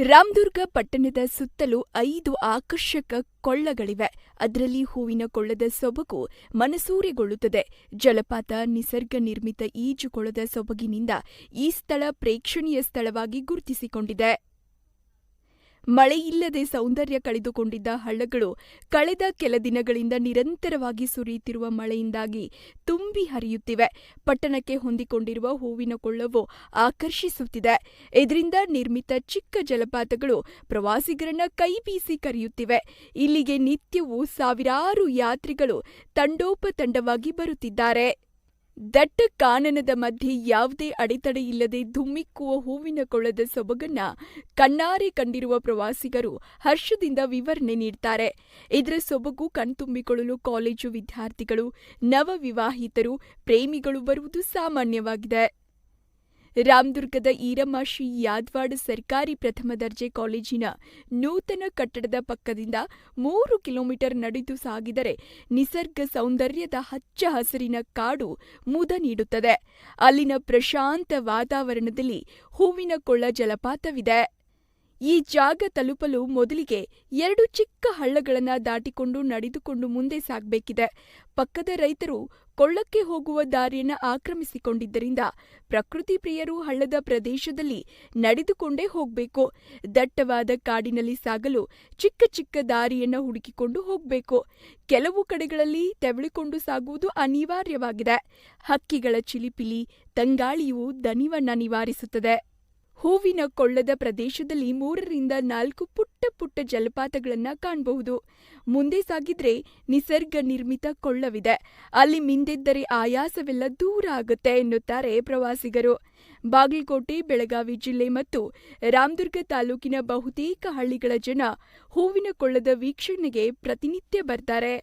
ರಾಮದುರ್ಗ ಪಟ್ಟಣದ ಸುತ್ತಲೂ ಐದು ಆಕರ್ಷಕ ಕೊಳ್ಳಗಳಿವೆ. ಅದರಲ್ಲಿ ಹೂವಿನ ಕೊಳ್ಳದ ಸೊಬಗು ಮನಸೂರೆಗೊಳ್ಳುತ್ತದೆ. ಜಲಪಾತ ನಿಸರ್ಗ ನಿರ್ಮಿತ ಈಜುಕೊಳದ ಸೊಬಗಿನಿಂದ ಈ ಸ್ಥಳ ಪ್ರೇಕ್ಷಣೀಯ ಸ್ಥಳವಾಗಿ ಗುರುತಿಸಿಕೊಂಡಿದೆ. ಮಳೆಯಿಲ್ಲದೆ ಸೌಂದರ್ಯ ಕಳೆದುಕೊಂಡಿದ್ದ ಹಳ್ಳಗಳು ಕಳೆದ ಕೆಲ ದಿನಗಳಿಂದ ನಿರಂತರವಾಗಿ ಸುರಿಯುತ್ತಿರುವ ಮಳೆಯಿಂದಾಗಿ ತುಂಬಿ ಹರಿಯುತ್ತಿವೆ. ಪಟ್ಟಣಕ್ಕೆ ಹೊಂದಿಕೊಂಡಿರುವ ಹೂವಿನ ಕೊಳ್ಳವು ಆಕರ್ಷಿಸುತ್ತಿದೆ. ಇದರಿಂದ ನಿರ್ಮಿತ ಚಿಕ್ಕ ಜಲಪಾತಗಳು ಪ್ರವಾಸಿಗರನ್ನ ಕೈ ಬೀಸಿ ಕರೆಯುತ್ತಿವೆ. ಇಲ್ಲಿಗೆ ನಿತ್ಯವೂ ಸಾವಿರಾರು ಯಾತ್ರಿಗಳು ತಂಡೋಪತಂಡವಾಗಿ ಬರುತ್ತಿದ್ದಾರೆ. ದಟ್ಟ ಕಾನನದ ಮಧ್ಯೆ ಯಾವುದೇ ಅಡೆತಡೆ ಇಲ್ಲದೆ ಧುಮ್ಮಿಕ್ಕುವ ಹೂವಿನ ಕೊಳದ ಸೊಬಗನ್ನ ಕಣ್ಣಾರೆ ಕಂಡಿರುವ ಪ್ರವಾಸಿಗರು ಹರ್ಷದಿಂದ ವಿವರಣೆ ನೀಡ್ತಾರೆ. ಇದರ ಸೊಬಗು ಕಣ್ತುಂಬಿಕೊಳ್ಳಲು ಕಾಲೇಜು ವಿದ್ಯಾರ್ಥಿಗಳು, ನವವಿವಾಹಿತರು, ಪ್ರೇಮಿಗಳು ಬರುವುದು ಸಾಮಾನ್ಯವಾಗಿದೆ. ರಾಮದುರ್ಗದ ಈರಮಾಶಿ ಯಾದ್ವಾಡ್ ಸರ್ಕಾರಿ ಪ್ರಥಮ ದರ್ಜೆ ಕಾಲೇಜಿನ ನೂತನ ಕಟ್ಟಡದ ಪಕ್ಕದಿಂದ ಮೂರು ಕಿಲೋಮೀಟರ್ ನಡೆದು ಸಾಗಿದರೆ ನಿಸರ್ಗ ಸೌಂದರ್ಯದ ಹಚ್ಚ ಹಸಿರಿನ ಕಾಡು ಮುದ ನೀಡುತ್ತದೆ. ಅಲ್ಲಿನ ಪ್ರಶಾಂತ ವಾತಾವರಣದಲ್ಲಿ ಹೂವಿನ ಕೊಳ್ಳ ಜಲಪಾತವಿದೆ. ಈ ಜಾಗ ತಲುಪಲು ಮೊದಲಿಗೆ ಎರಡು ಚಿಕ್ಕ ಹಳ್ಳಗಳನ್ನು ದಾಟಿಕೊಂಡು ನಡೆದುಕೊಂಡು ಮುಂದೆ ಸಾಗಬೇಕಿದೆ. ಪಕ್ಕದ ರೈತರು ಕೊಳ್ಳಕ್ಕೆ ಹೋಗುವ ದಾರಿಯನ್ನು ಆಕ್ರಮಿಸಿಕೊಂಡಿದ್ದರಿಂದ ಪ್ರಕೃತಿ ಪ್ರಿಯರು ಹಳ್ಳದ ಪ್ರದೇಶದಲ್ಲಿ ನಡೆದುಕೊಂಡೇ ಹೋಗಬೇಕು. ದಟ್ಟವಾದ ಕಾಡಿನಲ್ಲಿ ಸಾಗಲು ಚಿಕ್ಕ ಚಿಕ್ಕ ದಾರಿಯನ್ನು ಹುಡುಕಿಕೊಂಡು ಹೋಗಬೇಕು. ಕೆಲವು ಕಡೆಗಳಲ್ಲಿ ತೆವಳಿಕೊಂಡು ಸಾಗುವುದು ಅನಿವಾರ್ಯವಾಗಿದೆ. ಹಕ್ಕಿಗಳ ಚಿಲಿಪಿಲಿ, ತಂಗಾಳಿಯು ದನಿವನ್ನ ನಿವಾರಿಸುತ್ತದೆ. ಹೂವಿನ ಕೊಳ್ಳದ ಪ್ರದೇಶದಲ್ಲಿ ಮೂರರಿಂದ ನಾಲ್ಕು ಪುಟ್ಟ ಪುಟ್ಟ ಜಲಪಾತಗಳನ್ನ ಕಾಣಬಹುದು. ಮುಂದೆ ಸಾಗಿದ್ರೆ ನಿಸರ್ಗ ನಿರ್ಮಿತ ಕೊಳ್ಳವಿದೆ. ಅಲ್ಲಿ ಮಿಂದೆದ್ದರೆ ಆಯಾಸವೆಲ್ಲ ದೂರ ಆಗುತ್ತೆ ಎನ್ನುತ್ತಾರೆ ಪ್ರವಾಸಿಗರು. ಬಾಗಲಕೋಟೆ, ಬೆಳಗಾವಿ ಜಿಲ್ಲೆ ಮತ್ತು ರಾಮದುರ್ಗ ತಾಲೂಕಿನ ಬಹುತೇಕ ಹಳ್ಳಿಗಳ ಜನ ಹೂವಿನ ಕೊಳ್ಳದ ವೀಕ್ಷಣೆಗೆ ಪ್ರತಿನಿತ್ಯ ಬರ್ತಾರೆ.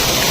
Yeah.